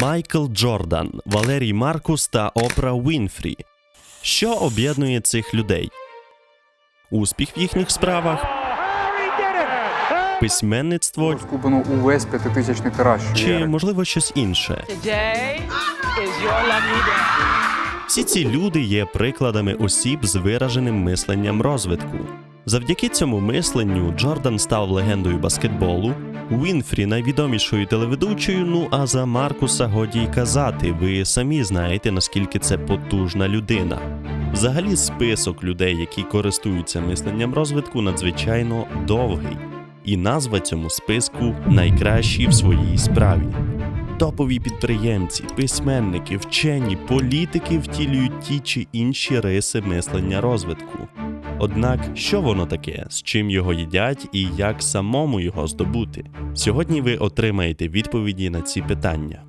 Майкл Джордан, Валерій Маркус та Опра Вінфрі. Що об'єднує цих людей? Успіх в їхніх справах, письменництво Скуплено увесь п'ятитисячний тираж. чи, можливо, щось інше. Всі ці люди є прикладами осіб з вираженим мисленням розвитку. Завдяки цьому мисленню Джордан став легендою баскетболу, Уінфрі найвідомішою телеведучою. Ну а за Маркуса годі й казати, ви самі знаєте, наскільки це потужна людина. Взагалі, список людей, які користуються мисленням розвитку, надзвичайно довгий, і назва цьому списку найкращі в своїй справі. Топові підприємці, письменники, вчені, політики втілюють ті чи інші риси мислення розвитку. Однак, що воно таке, з чим його їдять і як самому його здобути? Сьогодні ви отримаєте відповіді на ці питання.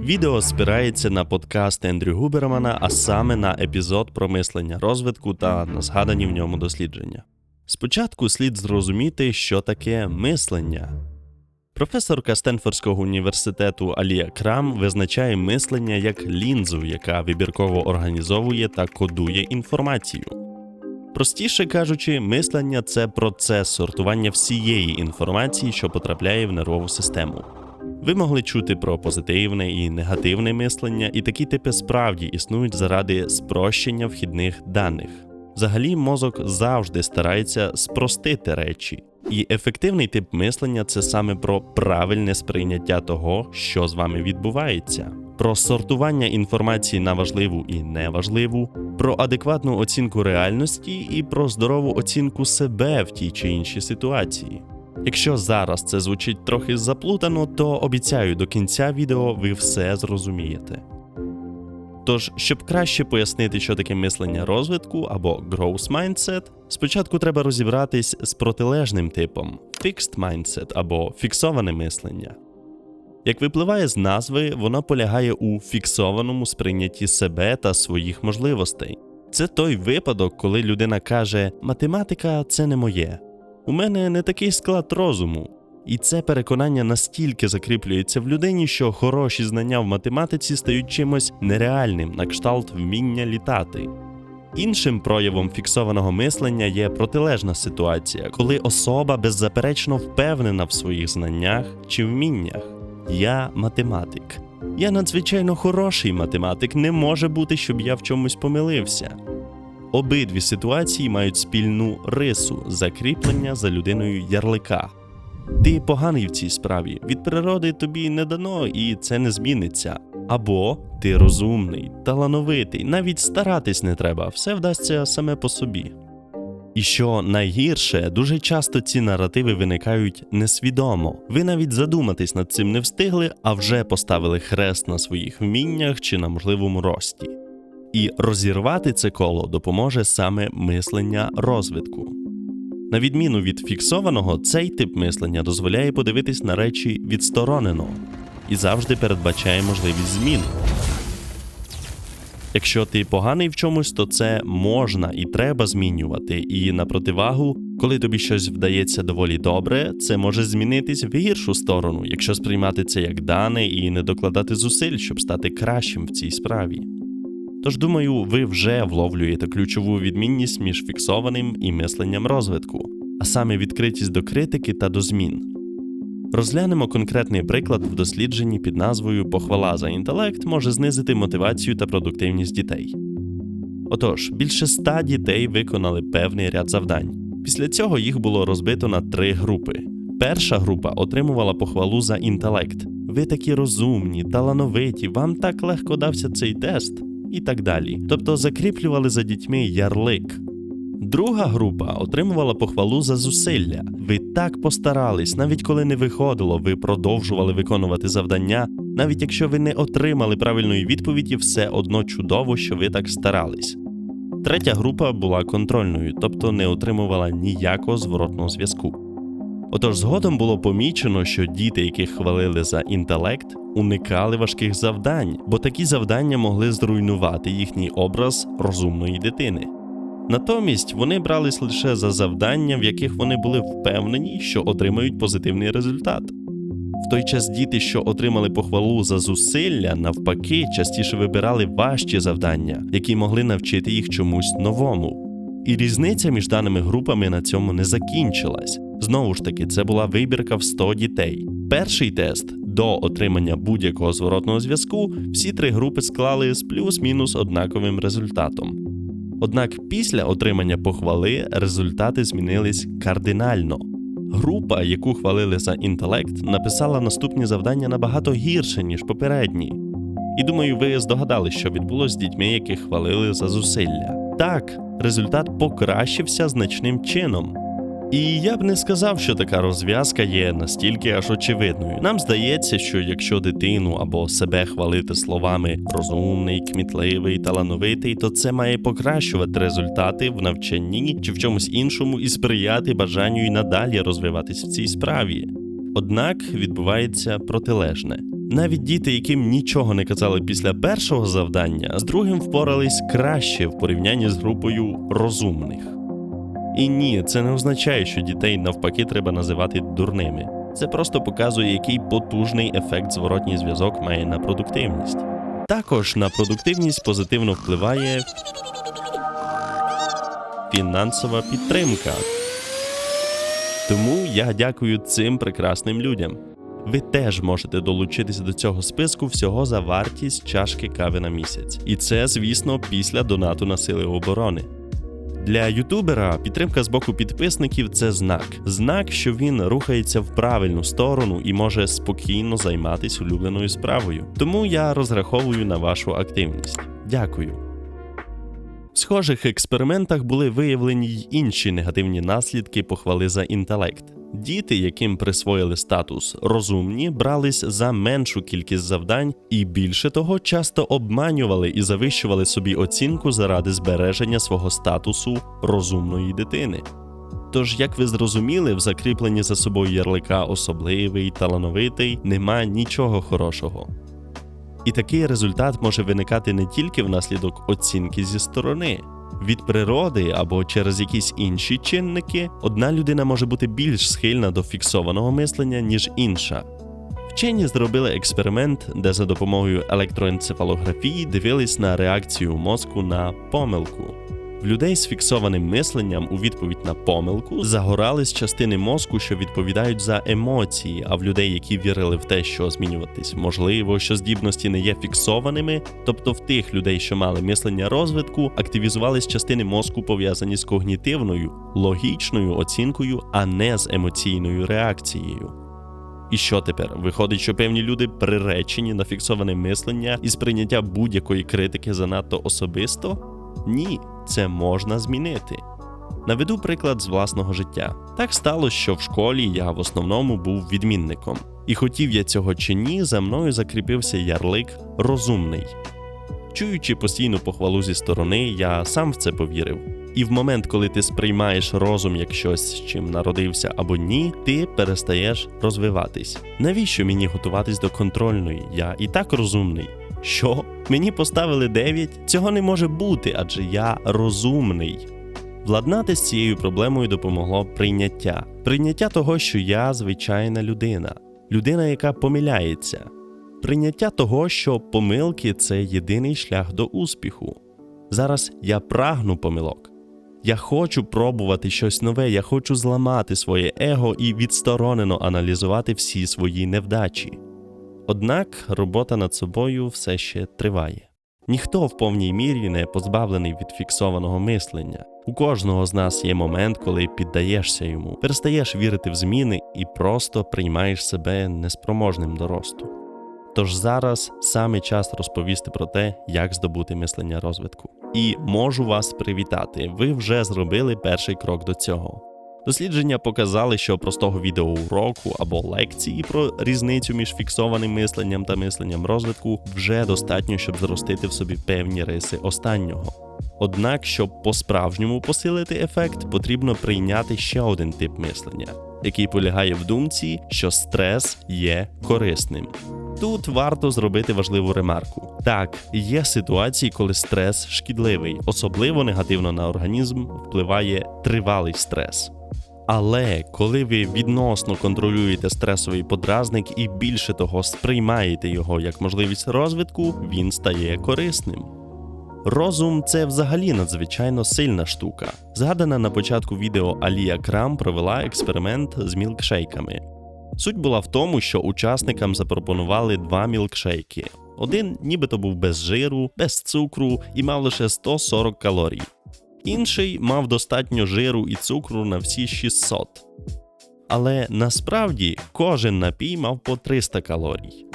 Відео спирається на подкаст Ендрю Губермана, а саме на епізод про мислення розвитку та на згадані в ньому дослідження. Спочатку слід зрозуміти, що таке мислення. Професорка Стенфордського університету Алія Крам визначає мислення як лінзу, яка вибірково організовує та кодує інформацію. Простіше кажучи, мислення це процес сортування всієї інформації, що потрапляє в нервову систему. Ви могли чути про позитивне і негативне мислення, і такі типи справді існують заради спрощення вхідних даних. Взагалі, мозок завжди старається спростити речі, і ефективний тип мислення це саме про правильне сприйняття того, що з вами відбувається, про сортування інформації на важливу і неважливу, про адекватну оцінку реальності і про здорову оцінку себе в тій чи іншій ситуації. Якщо зараз це звучить трохи заплутано, то обіцяю, до кінця відео ви все зрозумієте. Тож, щоб краще пояснити, що таке мислення розвитку або growth mindset, спочатку треба розібратись з протилежним типом fixed mindset або фіксоване мислення. Як випливає з назви, воно полягає у фіксованому сприйнятті себе та своїх можливостей. Це той випадок, коли людина каже: математика це не моє. У мене не такий склад розуму. І це переконання настільки закріплюється в людині, що хороші знання в математиці стають чимось нереальним на кшталт вміння літати. Іншим проявом фіксованого мислення є протилежна ситуація, коли особа беззаперечно впевнена в своїх знаннях чи вміннях. Я математик. Я надзвичайно хороший математик, не може бути, щоб я в чомусь помилився. Обидві ситуації мають спільну рису закріплення за людиною ярлика. Ти поганий в цій справі, від природи тобі не дано, і це не зміниться. Або ти розумний, талановитий, навіть старатись не треба, все вдасться саме по собі. І що найгірше, дуже часто ці наративи виникають несвідомо. Ви навіть задуматись над цим не встигли, а вже поставили хрест на своїх вміннях чи на можливому рості. І розірвати це коло допоможе саме мислення розвитку. На відміну від фіксованого, цей тип мислення дозволяє подивитись на речі відсторонено і завжди передбачає можливість змін. Якщо ти поганий в чомусь, то це можна і треба змінювати. І на противагу, коли тобі щось вдається доволі добре, це може змінитись в гіршу сторону, якщо сприймати це як дане і не докладати зусиль, щоб стати кращим в цій справі. Тож думаю, ви вже вловлюєте ключову відмінність між фіксованим і мисленням розвитку, а саме відкритість до критики та до змін. Розглянемо конкретний приклад в дослідженні під назвою Похвала за інтелект може знизити мотивацію та продуктивність дітей. Отож, більше ста дітей виконали певний ряд завдань. Після цього їх було розбито на три групи. Перша група отримувала похвалу за інтелект. Ви такі розумні, талановиті, вам так легко дався цей тест і так далі. Тобто закріплювали за дітьми ярлик. Друга група отримувала похвалу за зусилля. Ви так постарались, навіть коли не виходило, ви продовжували виконувати завдання, навіть якщо ви не отримали правильної відповіді, все одно чудово, що ви так старались. Третя група була контрольною, тобто не отримувала ніякого зворотного зв'язку. Отож, згодом було помічено, що діти, яких хвалили за інтелект, уникали важких завдань, бо такі завдання могли зруйнувати їхній образ розумної дитини. Натомість вони брались лише за завдання, в яких вони були впевнені, що отримають позитивний результат. В той час діти, що отримали похвалу за зусилля, навпаки, частіше вибирали важчі завдання, які могли навчити їх чомусь новому. І різниця між даними групами на цьому не закінчилась. Знову ж таки, це була вибірка в 100 дітей. Перший тест до отримання будь-якого зворотного зв'язку всі три групи склали з плюс-мінус однаковим результатом. Однак після отримання похвали результати змінились кардинально. Група, яку хвалили за інтелект, написала наступні завдання набагато гірше, ніж попередні. І думаю, ви здогадались, що відбулося з дітьми, яких хвалили за зусилля. Так, результат покращився значним чином. І я б не сказав, що така розв'язка є настільки аж очевидною. Нам здається, що якщо дитину або себе хвалити словами розумний, кмітливий, талановитий, то це має покращувати результати в навчанні чи в чомусь іншому і сприяти бажанню і надалі розвиватись в цій справі. Однак відбувається протилежне. Навіть діти, яким нічого не казали після першого завдання, з другим впорались краще в порівнянні з групою розумних. І ні, це не означає, що дітей навпаки треба називати дурними. Це просто показує, який потужний ефект зворотній зв'язок має на продуктивність. Також на продуктивність позитивно впливає фінансова підтримка. Тому я дякую цим прекрасним людям. Ви теж можете долучитися до цього списку всього за вартість чашки кави на місяць. І це, звісно, після донату на сили оборони. Для ютубера підтримка з боку підписників це знак. Знак, що він рухається в правильну сторону і може спокійно займатися улюбленою справою. Тому я розраховую на вашу активність. Дякую. В схожих експериментах були виявлені й інші негативні наслідки похвали за інтелект. Діти, яким присвоїли статус розумні, брались за меншу кількість завдань і більше того, часто обманювали і завищували собі оцінку заради збереження свого статусу розумної дитини. Тож, як ви зрозуміли, в закріпленні за собою ярлика особливий, талановитий нема нічого хорошого. І такий результат може виникати не тільки внаслідок оцінки зі сторони. Від природи або через якісь інші чинники одна людина може бути більш схильна до фіксованого мислення, ніж інша. Вчені зробили експеримент, де за допомогою електроенцефалографії дивились на реакцію мозку на помилку. В людей з фіксованим мисленням у відповідь на помилку загорались частини мозку, що відповідають за емоції. А в людей, які вірили в те, що змінюватись можливо, що здібності не є фіксованими, тобто в тих людей, що мали мислення розвитку, активізувались частини мозку, пов'язані з когнітивною, логічною оцінкою, а не з емоційною реакцією. І що тепер? Виходить, що певні люди приречені на фіксоване мислення і сприйняття будь-якої критики занадто особисто? Ні, це можна змінити. Наведу приклад з власного життя. Так сталося, що в школі я в основному був відмінником. І хотів я цього чи ні, за мною закріпився ярлик розумний. Чуючи постійну похвалу зі сторони, я сам в це повірив. І в момент, коли ти сприймаєш розум як щось, з чим народився або ні, ти перестаєш розвиватись. Навіщо мені готуватись до контрольної? Я і так розумний. Що? Мені поставили 9? Цього не може бути, адже я розумний. Владнати з цією проблемою допомогло прийняття. Прийняття того, що я звичайна людина, людина, яка помиляється. Прийняття того, що помилки це єдиний шлях до успіху. Зараз я прагну помилок. Я хочу пробувати щось нове, я хочу зламати своє его і відсторонено аналізувати всі свої невдачі. Однак робота над собою все ще триває. Ніхто в повній мірі не позбавлений від фіксованого мислення. У кожного з нас є момент, коли піддаєшся йому, перестаєш вірити в зміни і просто приймаєш себе неспроможним до росту. Тож зараз саме час розповісти про те, як здобути мислення розвитку. І можу вас привітати, ви вже зробили перший крок до цього. Дослідження показали, що простого відеоуроку або лекції про різницю між фіксованим мисленням та мисленням розвитку вже достатньо, щоб зростити в собі певні риси останнього. Однак, щоб по-справжньому посилити ефект, потрібно прийняти ще один тип мислення, який полягає в думці, що стрес є корисним. Тут варто зробити важливу ремарку. Так, є ситуації, коли стрес шкідливий, особливо негативно на організм впливає тривалий стрес. Але коли ви відносно контролюєте стресовий подразник і більше того сприймаєте його як можливість розвитку, він стає корисним. Розум це взагалі надзвичайно сильна штука. Згадана на початку відео Алія Крам провела експеримент з мілкшейками. Суть була в тому, що учасникам запропонували два мілкшейки. Один нібито був без жиру, без цукру і мав лише 140 калорій. Інший мав достатньо жиру і цукру на всі 600. Але насправді кожен напій мав по 300 калорій.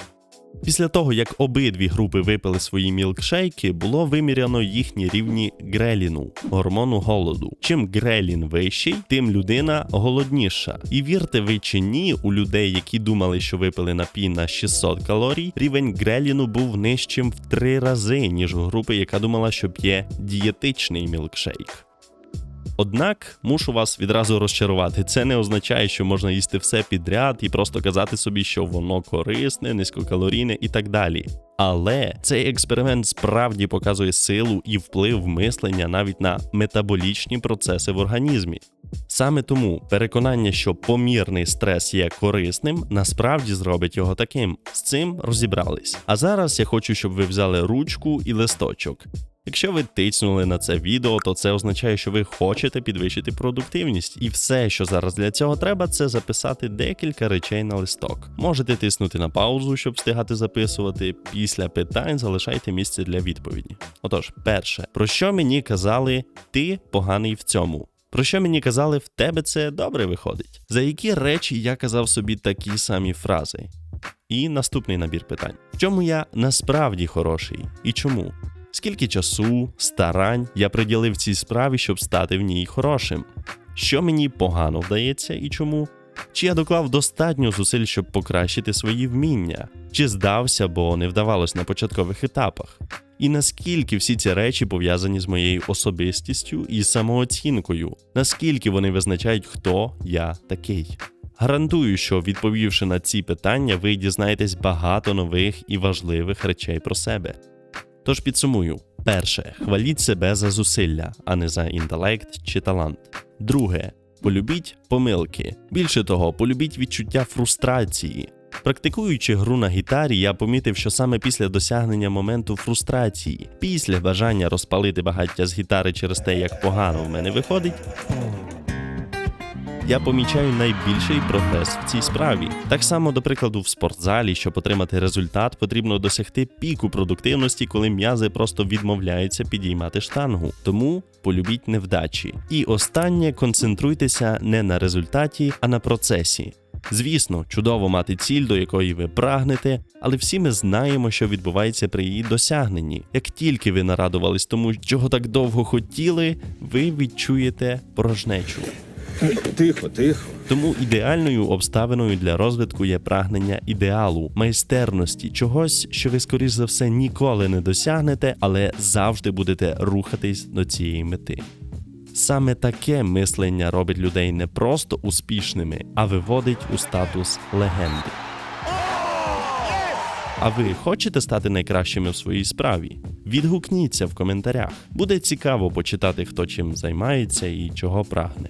Після того, як обидві групи випили свої мілкшейки, було виміряно їхні рівні греліну, гормону голоду. Чим грелін вищий, тим людина голодніша. І вірте ви чи ні, у людей, які думали, що випили напій на 600 калорій, рівень греліну був нижчим в три рази, ніж у групи, яка думала, що п'є дієтичний мілкшейк. Однак мушу вас відразу розчарувати. Це не означає, що можна їсти все підряд і просто казати собі, що воно корисне, низькокалорійне і так далі. Але цей експеримент справді показує силу і вплив мислення навіть на метаболічні процеси в організмі. Саме тому переконання, що помірний стрес є корисним, насправді зробить його таким. З цим розібрались. А зараз я хочу, щоб ви взяли ручку і листочок. Якщо ви тицнули на це відео, то це означає, що ви хочете підвищити продуктивність, і все, що зараз для цього треба, це записати декілька речей на листок. Можете тиснути на паузу, щоб встигати записувати. Після питань залишайте місце для відповіді. Отож, перше, про що мені казали ти поганий в цьому? Про що мені казали, в тебе це добре виходить? За які речі я казав собі такі самі фрази? І наступний набір питань: в чому я насправді хороший і чому? Скільки часу, старань я приділив цій справі, щоб стати в ній хорошим? Що мені погано вдається і чому? Чи я доклав достатньо зусиль, щоб покращити свої вміння? Чи здався, бо не вдавалось на початкових етапах? І наскільки всі ці речі пов'язані з моєю особистістю і самооцінкою? Наскільки вони визначають, хто я такий? Гарантую, що відповівши на ці питання, ви дізнаєтесь багато нових і важливих речей про себе. Тож підсумую: перше, хваліть себе за зусилля, а не за інтелект чи талант. Друге, полюбіть помилки. Більше того, полюбіть відчуття фрустрації. Практикуючи гру на гітарі, я помітив, що саме після досягнення моменту фрустрації, після бажання розпалити багаття з гітари через те, як погано в мене виходить, я помічаю найбільший прогрес в цій справі. Так само, до прикладу, в спортзалі, щоб отримати результат, потрібно досягти піку продуктивності, коли м'язи просто відмовляються підіймати штангу. Тому полюбіть невдачі. І останнє концентруйтеся не на результаті, а на процесі. Звісно, чудово мати ціль, до якої ви прагнете, але всі ми знаємо, що відбувається при її досягненні. Як тільки ви нарадувались тому, чого так довго хотіли, ви відчуєте порожнечу. Тихо, тихо. Тому ідеальною обставиною для розвитку є прагнення ідеалу, майстерності, чогось, що ви, скоріш за все, ніколи не досягнете, але завжди будете рухатись до цієї мети. Саме таке мислення робить людей не просто успішними, а виводить у статус легенди. А ви хочете стати найкращими в своїй справі? Відгукніться в коментарях. Буде цікаво почитати, хто чим займається і чого прагне.